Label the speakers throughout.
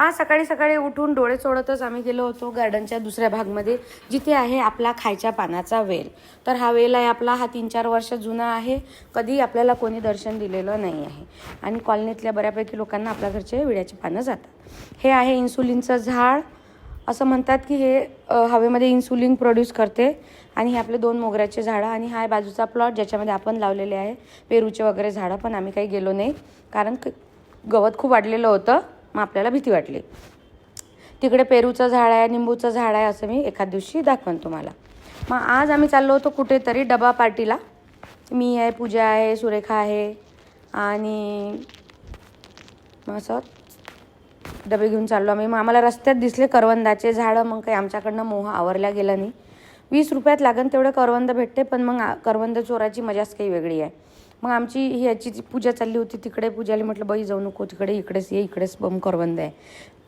Speaker 1: आज सकाळी सकाळी उठून डोळे चोळतच आम्ही गेलो होतो गार्डनच्या दुसऱ्या भागमध्ये जिथे आहे आपला खायच्या पानाचा वेल. तर हा वेल आहे आपला हा तीन चार वर्ष जुना आहे. कधी आपल्याला कोणी दर्शन दिलेलं नाही आहे. आणि कॉलनीतल्या बऱ्यापैकी लोकांना आपल्या घरचे विड्याची पानं जातात. हे आहे इन्सुलिनचं झाड. असं म्हणतात की हे हवेमध्ये इन्सुलिन प्रोड्यूस करते. आणि हे आपले दोन मोगऱ्याचे झाडं आणि हा आहे बाजूचा प्लॉट ज्याच्यामध्ये आपण लावलेले आहे पेरूचे वगैरे झाडं पण आम्ही काही गेलो नाही. कारण क- गवत खूप वाढलेलं होतं. मग आपल्याला भीती वाटली. तिकडे पेरूचं झाड आहे निंबूचं झाड आहे असं मी एखाद दिवशी दाखवेन तुम्हाला. मग आज आम्ही चाललो होतो कुठेतरी डबा पार्टीला. मी आहे पूजा आहे सुरेखा आहे आणि मग असं डबे घेऊन चाललो आम्ही. मग आम्हाला रस्त्यात दिसले करवंदाचे झाडं मग काही आमच्याकडनं मोह आवरला गेला नाही. वीस रुपयात लागेल तेवढं करवंद भेटते पण मग करवंद चोराची मजाच काही वेगळी आहे. मग आमची ही याची जी पूजा चालली होती तिकडे पूजाला म्हटलं बाई जाऊ नको तिकडे इकडेच ये इकडेच बम करवंद आहे.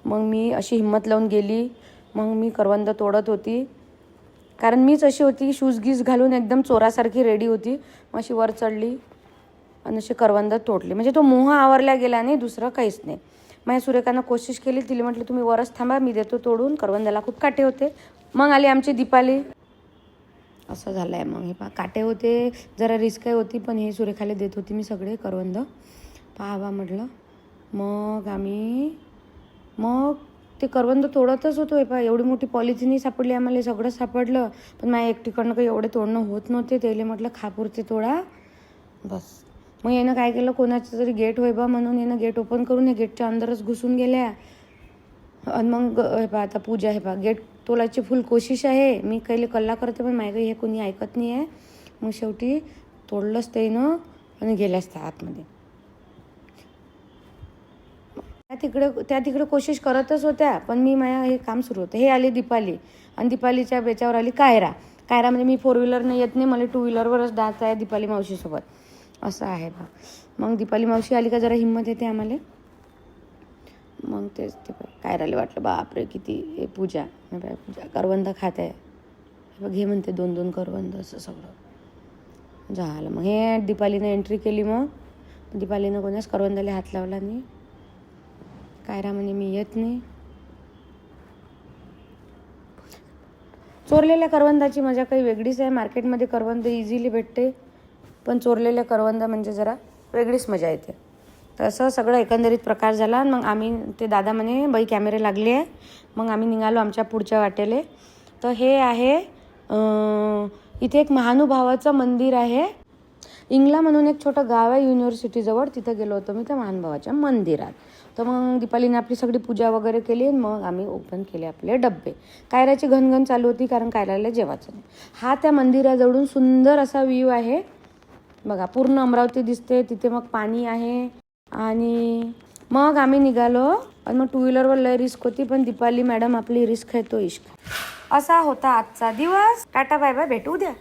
Speaker 1: मग मी अशी हिंमत लावून गेली. मग मी करवंद तोडत होती. कारण मीच अशी होती शूज गीज घालून एकदम चोरासारखी रेडी होती. मग अशी वर चढली आणि अशी करवंद तोडली. म्हणजे तो मोह आवरला गेला नाही दुसरं काहीच नाही. माझ्या सुरेखानं कोशिश केली तिला म्हटलं तुम्ही वरच थांबा मी देतो तोडून. करवंदाला खूप काटे होते. मग आली आमची दीपाली. असं झालं आहे मग हे पहा काटे होते जरा रिस्क होती पण हे सुरेखाला देत होती मी सगळे करवंद. पाहावा म्हटलं. मग आम्ही मग ते करवंद तोडतच होतो. हे पहा एवढी मोठी पॉलिथिनही सापडली आम्हाला सगळं सापडलं. पण माझ्या एकटीकडनं काही एवढे तोडणं होत नव्हते त्याला म्हटलं खापुरते तोडा. बस. मग यानं काय केलं कोणाचं तरी गेट होय बा म्हणून यानं गेट ओपन करून हे गेटच्या अंदरच घुसून गेल्या. आणि मग हे आता पूजा हे बा गेट तोलाची फुल कोशिश आहे. मी काही कल्ला करते पण माझ्या हे कोणी ऐकत नाही आहे मग शेवटी तोडलंच त्यानं आणि गेल्याच त्या आतमध्ये. त्या तिकडे त्या तिकडे कोशिश करतच होत्या पण मी माझ्या हे काम सुरू होतं. हे आले दीपाली. आणि दीपालीच्या बेचावर आली कायरा. कायरा म्हणजे मी फोर व्हीलरने येत नाही मला टू व्हीलरवरच जायचं आहे दीपाली मावशीसोबत. असं आहे बा मग दीपाली मावशी आली का जरा हिंमत येते आम्हाला? मग तेच ते काय राहिले वाटलं बापरे किती हे पूजा. बाय पूजा करवंद खात आहे. बघ हे म्हणते दोन दोन करवंद असं सगळं. झालं. मग हे दीपालीनं एंट्री केली मग. दीपालीनं कोणाच करवंदाला हात लावला नाही. कायरा म्हणे मी येत नाही. चोरलेल्या करवंदाची मजा काही वेगळीच आहे. मार्केटमध्ये करवंद इझिली भेटते. पण चोरलेल्या करवंद म्हणजे जरा वेगळीच मजा येते. तर असं सगळं एकंदरीत प्रकार झाला आणि मग आम्ही ते दादा म्हणे बाई कॅमेरे लागले आहे. मग आम्ही निघालो आमच्या पुढच्या वाटेले. तर हे आहे इथे एक महानुभावाचं मंदिर आहे. इंगला म्हणून एक छोटं गाव आहे युनिव्हर्सिटीजवळ तिथं गेलो होतो मी त्या महानुभावाच्या मंदिरात. तर मग दीपालीने आपली सगळी पूजा वगैरे केली आणि मग आम्ही ओपन केले आपले डब्बे. कायराची घनघन चालू होती कारण कायराला जेवायचं नाही. हा त्या मंदिराजवळून सुंदर असा व्ह्यू आहे. बघा पूर्ण अमरावती दिसते. तिथे मग पाणी आहे. आणि मग आम्ही निघालो आणि मग टू व्हीलरवर लय रिस्क होती पण दीपाली मॅडम आपली रिस्क आहे तो इश्क. असा होता आजचा दिवस. टाटा बाय बाय भेटू द्या